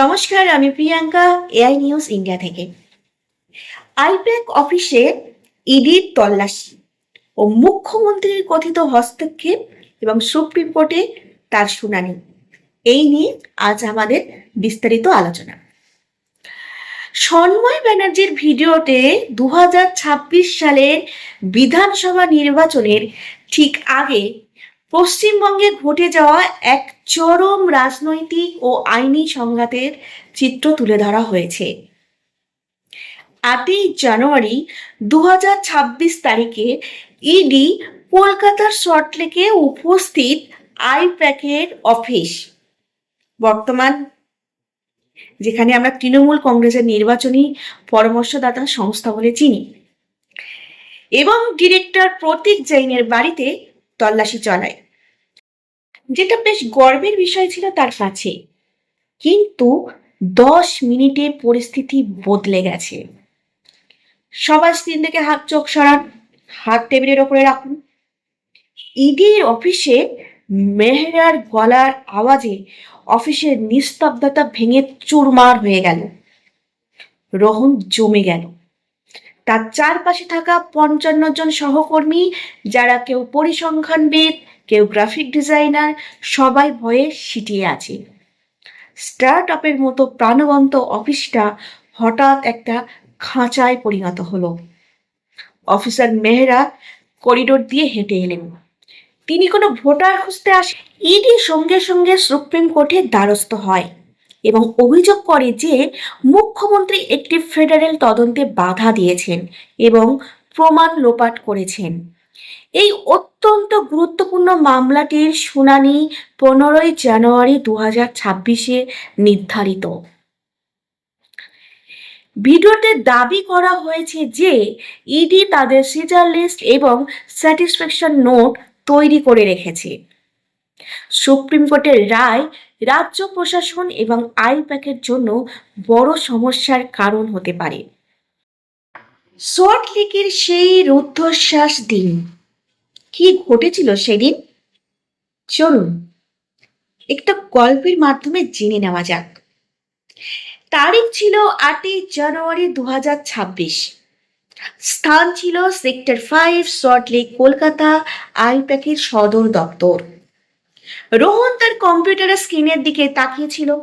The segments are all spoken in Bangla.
নমস্কার, আমি প্রিয়াঙ্কা এআই নিউজ ইন্ডিয়া থেকে। আইপ্যাক অফিসে ইডির তল্লাশি ও মুখ্যমন্ত্রীর কথিত হস্তক্ষেপ এবং সুপ্রিম কোর্টে তার শুনানি। এই নিয়ে আজ আমাদের বিস্তারিত আলোচনা। সন্ময় ব্যানার্জির ভিডিওতে দু হাজার ছাব্বিশ সালের বিধানসভা নির্বাচনের ঠিক আগে পশ্চিমবঙ্গে ঘটে যাওয়া এক চরম রাজনৈতিক ও আইনি সংঘাতের চিত্র তুলে ধরা হয়েছে। আটই জানুয়ারি দু হাজার ছাব্বিশ তারিখে ইডি কলকাতার সল্টলেকে উপস্থিত আই আইপ্যাকের অফিস। বর্তমান যেখানে আমরা তৃণমূল কংগ্রেসের নির্বাচনী পরামর্শদাতা সংস্থা বলে চিনি। এবং ডিরেক্টর প্রতীক জৈনের বাড়িতে তল্লাশি চালায়। যেটা বেশ গর্বের বিষয় ছিল তার কাছে। কিন্তু দশ মিনিটে পরিস্থিতি বদলে গেছে। সবার স্ক্রিন থেকে হাত, চোখ সরান, হাত টেবিলের ওপরে রাখুন। ইডির অফিসে মেহরার গলার আওয়াজে অফিসের নিস্তব্ধতা ভেঙে চুরমার হয়ে গেল। রোহন জমে গেল। তার চারপাশে থাকা পঞ্চান্ন জন সহকর্মী, যারা কেউ পরিসংখ্যানবিদ কেউ গ্রাফিক ডিজাইনার সবাই ভয়ে সিটিয়ে আছে। স্টার্ট আপের মতো প্রাণবন্ত অফিসটা হঠাৎ একটা খাঁচায় পরিণত হলো। অফিসার মেহরা করিডোর দিয়ে হেঁটে এলেন। তিনি কোনো ভোটার খুঁজতে আসে ইডি সঙ্গে সঙ্গে সুপ্রিম কোর্টের দ্বারস্থ হয় এবং অভিযোগ করে যে মুখ্যমন্ত্রী একটি ফেডারেল তদন্তে বাধা দিয়েছেন এবং প্রমাণ লোপাট করেছেন। এই অত্যন্ত গুরুত্বপূর্ণ মামলাটির শুনানি পনেরোই জানুয়ারি দু হাজার ছাব্বিশে নির্ধারিত। ভিডিওতে দাবি করা হয়েছে যে ইডি তাদের সিজার লিস্ট এবং স্যাটিসফ্যাকশন নোট তৈরি করে রেখেছে। সুপ্রিম কোর্টের রায় রাজ্য প্রশাসন এবং আইপ্যাকের জন্য বড় সমস্যার কারণ হতে পারে। সল্ট লেকের সেই রুদ্ধশ্বাস দিন। কি ঘটেছিল সেদিন? চলুন, একটা গল্পের মাধ্যমে জেনে নেওয়া যাক। তারিখ ছিল আটই জানুয়ারি দু ছাব্বিশ। স্থান ছিল sector five, salt lake, Kolkata, আইপ্যাকের সদর দপ্তর। রোহন তার কম্পিউটারের স্ক্রিনের দিকে তাকিয়েছিল।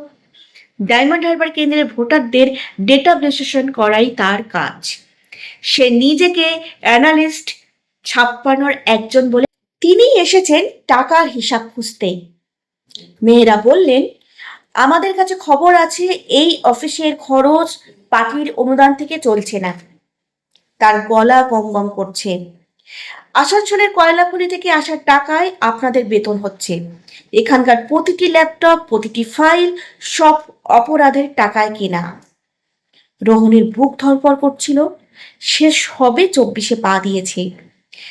ডায়মন্ড হারবার কেন্দ্রের ভোটারদের ডেটা বিশ্লেষণ করাই তার কাজ। সে নিজেকে অ্যানালিস্ট ছাপ্পানোর একজন বলে তিনি এসেছেন টাকার হিসাব খুঁজতে। মেয়েরা বললেন, আমাদের কাছে খবর আছে, এই অফিসের খরচ পার্টির অনুদান থেকে চলছে না। তার গলা গম গম করছে। আসানসোলের কয়লাখনি থেকে আসার টাকায় আপনাদের বেতন হচ্ছে। এখানকার প্রতিটি ল্যাপটপ, প্রতিটি ফাইল সব অপরাধের টাকায় কেনা। রোহনের বুক ধরপড় করছিল। সে সবে চব্বিশে পা দিয়েছে।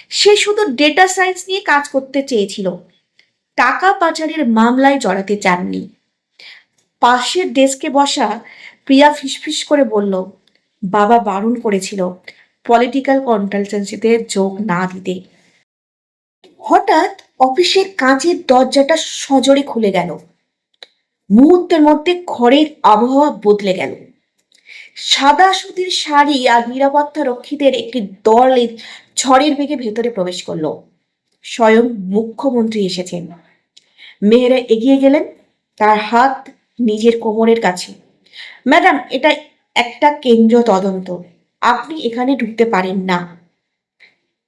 সে শুধু ডেটা সায়েন্স নিয়ে কাজ করতে চেয়েছিল। টাকা পাচারের মামলায় জড়াতে চাননি। পাশের ডেস্কে বসা প্রিয়া ফিসফিস করে বলল, বাবা বারণ করেছিল পলিটিক্যাল কনসালটেন্সিতে যোগ না দিতে। হঠাৎ অফিসের কাঁচের দরজাটা সজোরে খুলে গেল। মুহূর্তের মধ্যে ঘরের আবহাওয়া বদলে গেল। সাদা সুতির শাড়ি আর নিরাপত্তা রক্ষীদের একটি দল ঝড়ের বেগে ভেতরে প্রবেশ করল। স্বয়ং মুখ্যমন্ত্রী এসেছেন। মেয়েরা এগিয়ে গেলেন, তার হাত নিজের কোমরের কাছে। ম্যাডাম, এটা একটা কেন্দ্র তদন্ত। আপনি এখানে ঢুকতে পারেন না।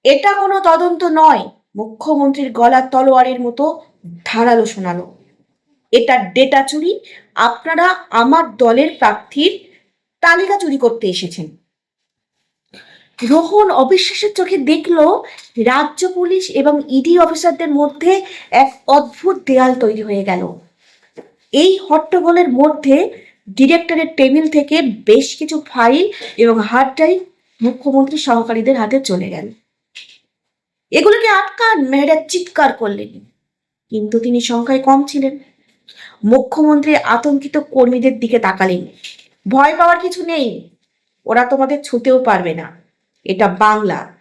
এটা কোনো তদন্ত নয়, মুখ্যমন্ত্রীর গলার তলোয়ারের মতো ধারালো শোনালো। এটা ডেটা চুরি। আপনারা আমার দলের প্রার্থীর তালিকা চুরি করতে এসেছেন। রোহন অবিশ্বাসের চোখে দেখল রাজ্য পুলিশ এবং ইডি অফিসারদের মধ্যে এক অদ্ভুত দেয়াল তৈরি হয়ে গেল। এই হট্টগোলের মধ্যে ডিরেক্টরের টেবিল থেকে বেশ কিছু ফাইল এবং হার্ড ড্রাইভ মুখ্যমন্ত্রী সহকারীদের হাতে চলে গেল। এগুলোকে আটকান মেয়েরা চিৎকার করলেন। কিন্তু তিনি সংখ্যায় কম ছিলেন। মুখ্যমন্ত্রী আতঙ্কিত কর্মীদের দিকে তাকালেন। ভয় পাওয়ার কিছু নেই। ওরা তোমাদের ছুতেও পারবে না। এটা বাংলা।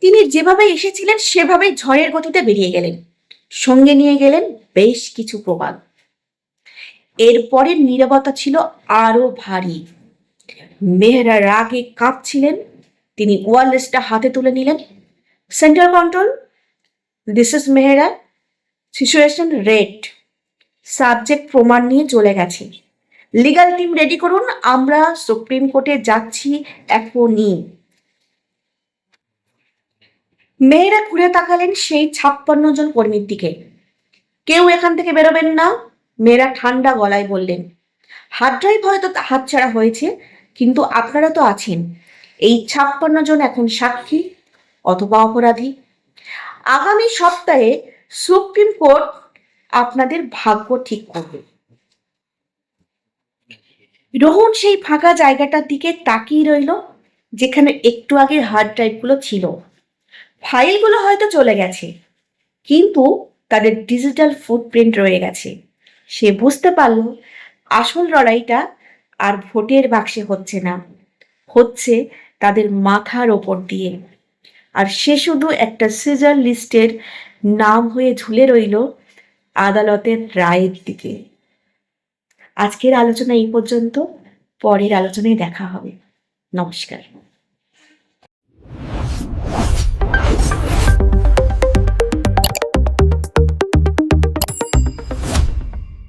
তিনি যেভাবে এসেছিলেন, সেভাবেই ঝড়ের গতিতে বেরিয়ে গেলেন। সঙ্গে নিয়ে গেলেন বেশ কিছু প্রবাদ। এরপরের নীরবতা ছিল আরও ভারী। মেহরা রাগে কাঁপছিলেন। তিনি ওয়ারলেসটা হাতে তুলে নিলেন। Central control, this is Mehra. Situation red. Subject প্রমাণ নিয়ে চলে গেছে। লিগাল টিম রেডি করুন, আমরা সুপ্রিম কোর্টে যাচ্ছি এখনই। মেয়েরা ঘুরে তাকালেন সেই ছাপ্পান্ন জন কর্মীর দিকে। কেউ এখান থেকে বেরোবেন না, মেয়েরা ঠান্ডা গলায় বললেন হাত ড্রাইভ হয়তো হাতছাড়া হয়েছে, কিন্তু আপনারা তো আছেন। এই ছাপ্পান্ন জন এখন সাক্ষী, অথবা অপরাধী। আগামী সপ্তাহে সুপ্রিম কোর্ট আপনাদের ভাগ্য ঠিক করবে। রোহন সেই ফাঁকা জায়গাটার দিকে তাকিয়ে রইল, যেখানে একটু আগে হার্ড ড্রাইভগুলো ছিল। ফাইলগুলো হয়তো চলে গেছে, কিন্তু তাদের ডিজিটাল ফুটপ্রিন্ট রয়ে গেছে। সে বুঝতে পারল, আসল লড়াইটা আর ভোটের বাক্সে হচ্ছে না। হচ্ছে তাদের মাথার ওপর দিয়ে। আর সে শুধু একটা সিজার লিস্টের নাম হয়ে ঝুলে রইল আদালতের রায়ের দিকে। আজকের আলোচনা এই পর্যন্ত। পরের আলোচনায় দেখা হবে। নমস্কার।